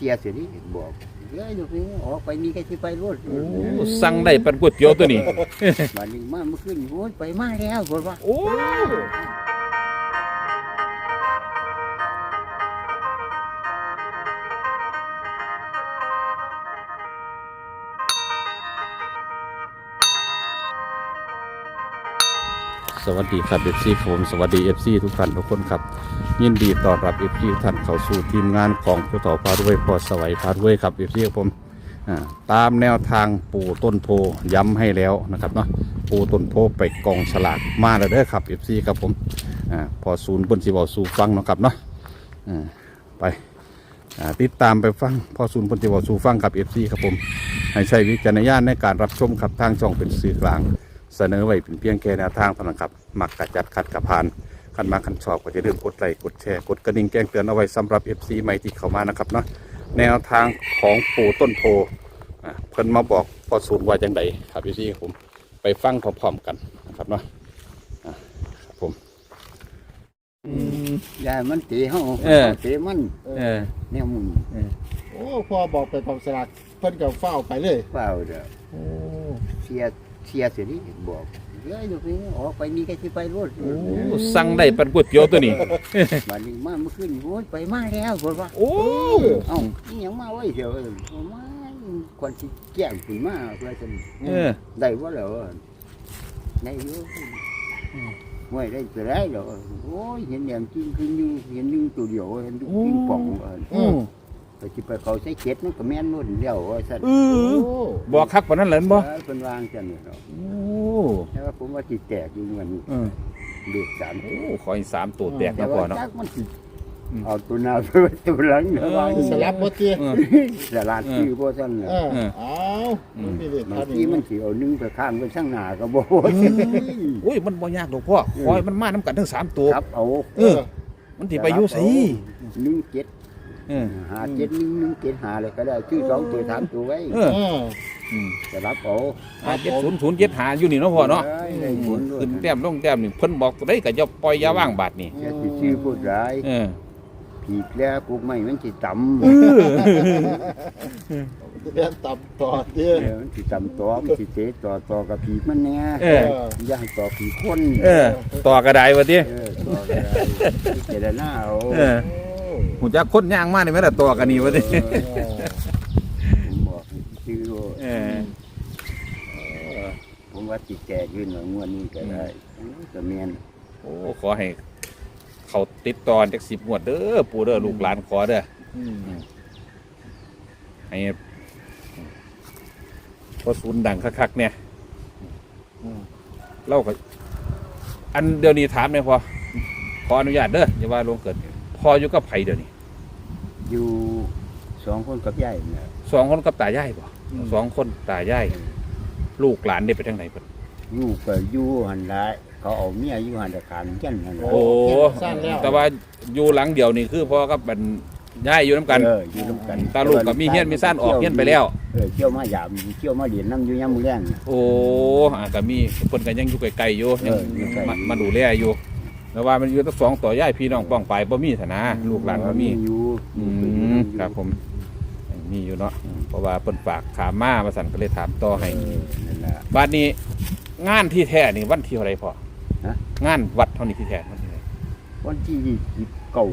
สียเสียดิบอกเดี๋ยวอยู่นี่ออกไปมีแค่ที่ไปรถโอ้สั่งได้เป็นก๋วยเตี๋ยวตัวนี้ บัดนี้มาเมื่อคืนโอ้ยไปมาแล้วบอกว่า โอ้ สวัสดีครับเอฟซีผมสวัสดีเอฟซีทุกท่านทุกคนครับ ยินดีต้อนรับเอฟซีท่านเข้าสู่ทีมงานของผู้ต่อพาด้วยพอสวัยพาด้วยครับเอฟซีผมอ่าตามแนวทางปู่ต้นโพย้ำให้แล้วนะครับเนาะปู่ต้นโพไปกองสลากมาแล้วเด้อครับเอฟซีครับผมอ่าพอศูนย์บนสีบอสูฟังนะครับเนาะอ่าไปอ่าติดตามไปฟังพอศูนย์บนสีบอสูฟังกับเอฟซีครับผมให้ใช้วิจารณญาณในการรับชมครับทางช่องเป็นสื่อกลาง เสนอไว้เป็นเพียงแค่แนวทางเท่านั้นครับมักกะจัดขัดกะพานคันมาคันชอบก็จะเริ่าลืมกดไลค์กดแชร์กดกระดิ่งแจ้งเตือนเอาไว้สำหรับ FC ใหม่ที่เข้ามานะครับเนาะแนวทางของปู่ต้นโพอะเพิ่นมาบอกพอสูตรว่าจังใดครับพี่ครับผมไปฟังพร้อมๆกันนะครับเนาะอะครับผมอืมยายมันตีเฮาเออตีมันเออแนวมุนโอ้พอบอกไปกองสลากเพิ่นก็เฝ้าไปเลยเปล่าเด้อโอ้เสีย เสียเสียดิบอกเดี๋ยวอยู่นี่ออกไปมีแค่ที่ไปรถโอ้สั่งได้เป็นก๋วยเตี๋ยวตัวนี้ บัดนี้มาเมื่อคืนโอ้ยไปมาแล้วบอกว่าโอ้เอ้านี่ยังมาไว้เดี๋ยวเออเอามาควรสิแจ้งขึ้นมาเพื่อจะเออได้บ่เหรอได้อยู่ไม่ได้จะได้หรอกโอ้ยเห็นแหลมจริงคืออยู่เห็นอยู่ตัวเดียวเห็นอยู่จริงป่องเออโอ้ ไปสิไปเขาใช้เจ็ดมันก็แม่นนู่นเดียวว่าซั่นเอโอ้อบอกคักปานนั้นเหรอบ่เออเพิ่นวางจังนี่เนาะโอ้แต่ว่าผมว่าสิแตกอยู่เงินเออเด็กสามโอ้ขออีกสามตัวแตกแต่นะพ่อว่าเนาะจักมันสิอืมเอาตัวหน้าไปไว้ตัวหลังเนาะวางสลับบ่ติเออ สลาดชื่อบ่ซั่นเอน่ะอเอานี่เด็ดบาท่างนทีนี้มันสิเอาหนึงไปข้างไปข้างหน้าก็บ่โอ้ยมันบ่ยากดอกพ่อคอยมันมาน้ำกันทั้งสามตัว ครับเอา เออ มันสิไปอยู่ไส หนึ่งเจ็ด เออหาเจ็ดหนึ่งหนึ่งเจ็ดหาเลยก็ได้ชื่อสองตัวสามตัวไว้เออเอออืมจะรับเอาอ่าเจ็ดศูนย์ศูนย์เจ็ดหาอยู่นี่เนาะพ่อเนาะได้ได้ผลด้วยขึ้นแต้มลงแต้มนี่เพิ่นบอกตัวได้ก็จะปล่อยอยาว่างบาทนี่จะสิชื่อพูดร้ายเออผีกแล้วพวกไม่มันสิต่เรียนตับต่อเด้ำอเออมันสิต่ำต่อมันสิเตะต่อต่อกับผีมันแน่เอออย่าให้ต่อผีคนเออต่อกระไดวะติเออต่อก็ได้พิจารณาเอา เออโอ้ หูจักคนย่างมานี่แม่นแต่ต่อกันนี่วะติเออผมบอกให้ชื่อว่าเออเออผมว่าสิแก่ยืนหน่อยงวดนี้ก็ได้ก็แม่นโอ้ขอให้ เขาติดตอนจัก10งวดเด้อปู่เด้อลูกหลานขอเด้ออืมให้พอศูนย์ดังคักๆเนี่ยอืมเล่าก็อันเดี๋ยวนี้ถามเนี่ยพอขออนุญาตเด้ออย่าว่าลวงเกิน พออยู่กับไผเดี๋ยวนี้อยู่สองคนกับยายเนี่ยสองคนกับตายายป่ะสองคนตายายลูกหลานได้ไปทางไหนเพิ่น อยู่ก็อยู่หันละเขาเอาเมียอยู่หันตะการจันหันละโอ้ สั้นแล้ว แต่ว่าอยู่หลังเดียวนี่คือพ่อกับเป็นยายอยู่น้ำกัน เอออยู่น้ำกันตาลูกกับมีเฮียนมีซ่านออกเฮียนไปแล้ว เออเที่ยวมาหยามเที่ยวมาเรียนน้ำอยู่ยามมื้อแรงน่ะ โอ้อ่าก็มีเพิ่นก็ยังอยู่ไกลๆอยู่ยังเอออยู่ไกล มามาดูแลอยู่ แต่ว่ามันอยู่ทั้งสองต่อยายพี่น้องป้องไปบ่มีฐานะลูกหลานก็มีอยู่อืมครับผมมีอยู่เนาะเพราะว่าเพิ่นฝากถามมามาสั่นก็เลยถามต่อให้เออนั่นแหละบัดนี้ งานที่แท้นี่วันที่เท่าไหรพอฮะ งานวัดเท่านี้ที่แท้วันที่เท่าไหร่วันที่ยี่สิบเก้า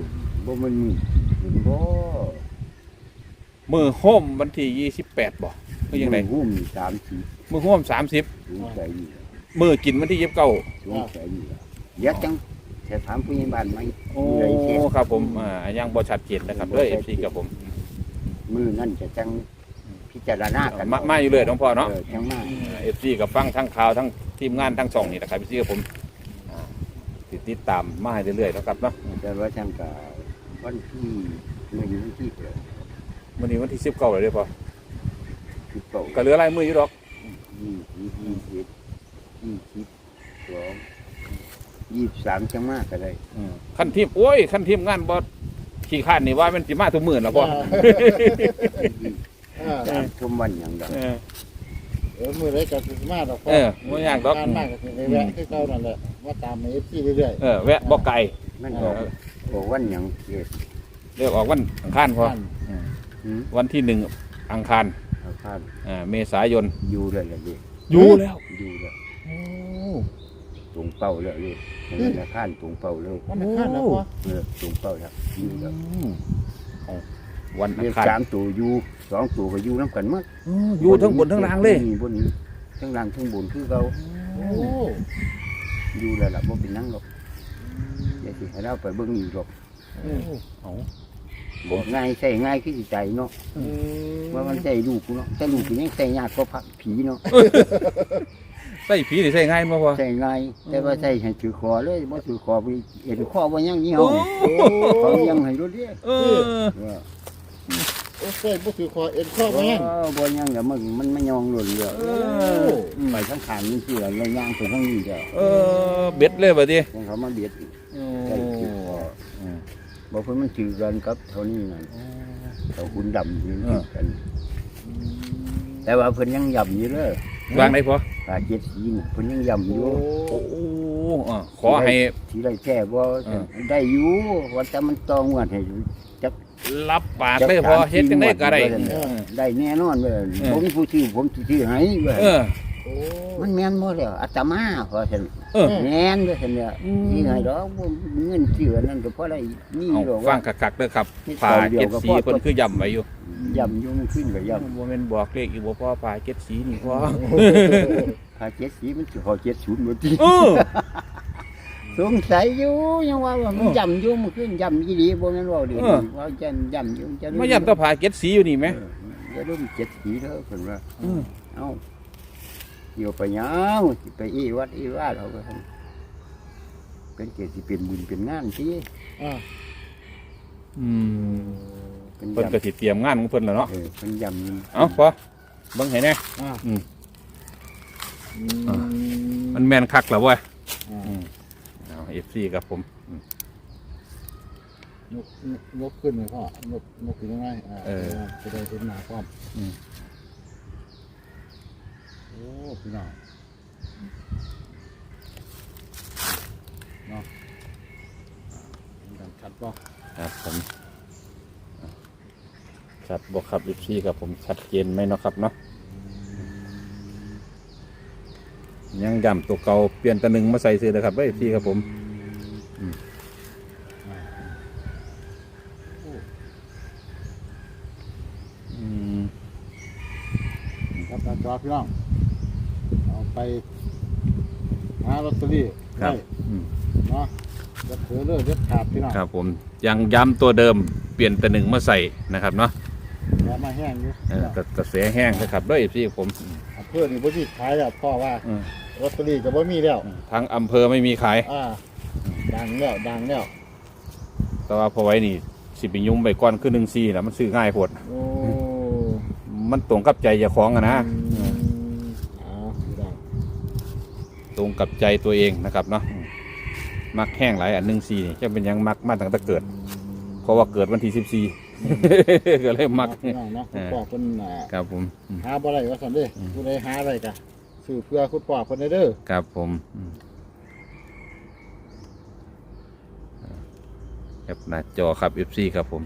บ่มันมีเห็นบ่มือโฮมวันที่ยี่สิบแปดบ่ก็ยังไงหุ้มสามสิบมือโฮมสามสิบสูงใจอยู่มือกินวันที่ยี่สิบเก้าสูงใจอยู่เดี๋ยวจัง จะถามผู้ใหญ่บ้านไหมโอ้ได้แค่ครับผมอ่ายังบ่ชัดเจนนะครับด้วยเอฟซีกับผมมือนั่นจะจังพิจารณากันมามาอยู่เลยน้องพ่อเนาะออจังมาเอฟซีกับฟังทั้งข่าวทั้งทีมงานทั้งช่องนี่นะครับเอฟซีกับผมอ่าติดติดตามมาให้เรื่อยๆนะครับเนาะแต่ว่าจังกับวันที่มืออยู่วันที่เกิดวันนี้วันที่สิบเก้าเลยเด้อพ่อสิบเก้าก็เหลืออะไรมืออยู่ดอกยี่สิบยี่สิบยี่สิบสอง ยี่สิบสามจังมากก็ได้อืมขั้นทีมโอ้ยขั้นทีมงานบ่ขี้ข้านนี่ว่ามันสิมาทุกมื้อแล้วพ่อเออสามชมวันอย่างเดียวเออ เออมื้อใดก็สิมาดอกเออบ่ยากดอกการมากก็สิไปแวะคือเก่านั่นแหละว่าตามใน FC เรื่อยเออแวะบ่ไกลมันบอกบอกวันอย่างเกิดเรียกออกวันอังคารๆพอท่านวหืมวันที่หนึ่งอังคารเอาข้านอ่าเมษายนอยู่เลยละเด็กอยู่แล้วอยู่เลยโอ้ ตรงเป้าเลยเลยธนาคารตรงเป้าเลยวันอังคารนะพ่อเออตรงเป้าครับอยู่แล้วอืมเอาวันอัเรีงยกคารสามตัวอยู่สองตัวก็อยู่น้ำกันหมัดอ๋ออยู่ทั้งบนทั้งล่างเลยนี่บนนี้ทั้งล่างทั้งบนคือเราโอ้อยู่แล้วล่ะบ่เป็นหนังหรอกอย่าสิให้เราไปเบิ่งอีกหรอกโอ้เอาบอกง่ายใส่ง่ายคือสิใจเนาะอืมว่ามันใส่ลูกกูเนาะแต่ลูกกูยังใส่ยากกว่าผักผีเนาะ ใส่ผีหรือใส่ง่ายมาพอใส่ง่ายแต่ว่าใส่ให้ถือคอเลยบ่ถือคอบ่เห็นคอบ่ยังยี่โอ้ห้อเขายังให้รถเด้อเออเออโอ้ใส่บ่ถือคอเอ็นข้อมาแห้งเออบ่ยังแล้วมันมันไม่ยองหล่นเลยเอโอ้อไปทั้งขานนี่คืออะไรย่างไปทั้งนี้เด้อเออเบ็ดเลยบ่ดิของเขามาเบียดอีกโอ้ใส่ถือคออืมบ่เพิ่นมันถือกันกับเท่านี้นั่นเขาคุณดำอยู่เออกัน แต่ว่าเพิ่นยังย่ำอยู่เด้อ วางได้พอปลาเจ็ดสีนี่เพิ่นยังย่ำอยู่โอ้อะขอให้ที่ได้แค่บ่เออได้อยู่ว่าแต่มันต้องงวดให้จักรับปากได้พอเฮ็ดจังได้ก็ได้จักสามสี่งวดได้แน่นอนเว้ยผมผู้ชื่อผมสิชื่อให้เว้ยเออโอ้มันแม่นบ่แล้วอาตมาพอซั่นเออแม่นเด้อซั่นเนี่ยอืมนี่ไงดอกบ่มีเงินซื้ออันนั้นก็พอได้นี่เอาดอกฟัว่างคักๆเด้อครับนี่ผ่าเดียวเจ็ดก็สีพอเพิ่นคือย่ำไว้อยู่ ย่ำอยู่มันขึ้นก็ย่บ่แม่นบอกเลขอีกบ่พอผ่าเจ็ดสีนี่พอำพาเจ็ดสีมันสิเข้า70บ่ติเออสงสัยอยู่ยังว่าว่ามันย่ำอยู่มันขึ้นย่ำอีหลีบ่แม่นว่าดิเออว่าจะย่ำอยู่จะมาย่ำต้องผ่าเจ็ดสีอยู่นี่ไหมเออจะร่มเจ็ดสีเด้อเพิ่นว่าเออเอ้าอยู่ไปหยังสิไปอีวัดอีวาดเขาก็ทำเป็นเกียรติเป็นบุญเป็นงานที่อ่าอืม เป็นเพิ่นก็ยำสิเตรียมงานของเพิ่นแล้วเนาะเออเป็นยำเอ้าพอเบิ่งให้แน่อ่าอืมอืมันแม่นคักแล้วเว้ยอ่าอืมเอา FC ครับผมอืม ยกยกขึ้นเลยพ่อยกยกขึ้นยังไงอ่าเออ จะได้เห็นหน้าพร้อมอืมโอ้พี่น้องเนาะเห็นกันชัดป่ะครับผม ชัดบ่ครับ FC ครับผมชัดเจนไหมเนาะครับเนาะยังย่ำตัวเก่าเปลี่ยนตะหนึงมาใส่ซื้อเลยครับเด้อ FC ครับผมอืมครับการจอพี่น้องเอาไปหาลอตเตอรี่ครับได้อืมเนาะจะเถือเลือดเด็ดขาดพี่น้องครับผมยังย้ำตัวเดิมเปลี่ยนแต่หนึ่งมาใส่นะครับเนาะ แล้วมาแห้งอยู่เออกระกระแสแห้งนะครับด้วยพี่ผมเพื่อนนี่บ่มีขายแล้วพ่อว่าอืมลอตเตอรี่ก็บ่มีแล้วทางอำเภอไม่มีขาย อ่าดังแล้วดังแล้วแต่ว่าพอไว้นี่สิไปยุ่มไปก้อนขึ้นหนึ่งซีแล้วมันซื้อง่ายโพดโอ้มันตรงกับใจเจ้าของอะนะอืมเอาพี่น้องตรงกับใจตัวเองนะครับเนาะอืมมักแห้งหลายอันหนึ่งซีนี่จะเป็นหยังมักมาตั้งแต่เกิด เพราะว่าเกิดวันที่สิบสี่ ก็เลยมัก พี่น้องเนาะคุณพ่อเพิ่นอ่าครับผมอืม หาบ่ได้ว่าซั่นเด้อืม ผู้ใดหาอะไรก็ซื้อเพื่อคุณพ่อเพิ่นได้เด้อครับผมอืมแคปหน้าจอครับ FC ครับผม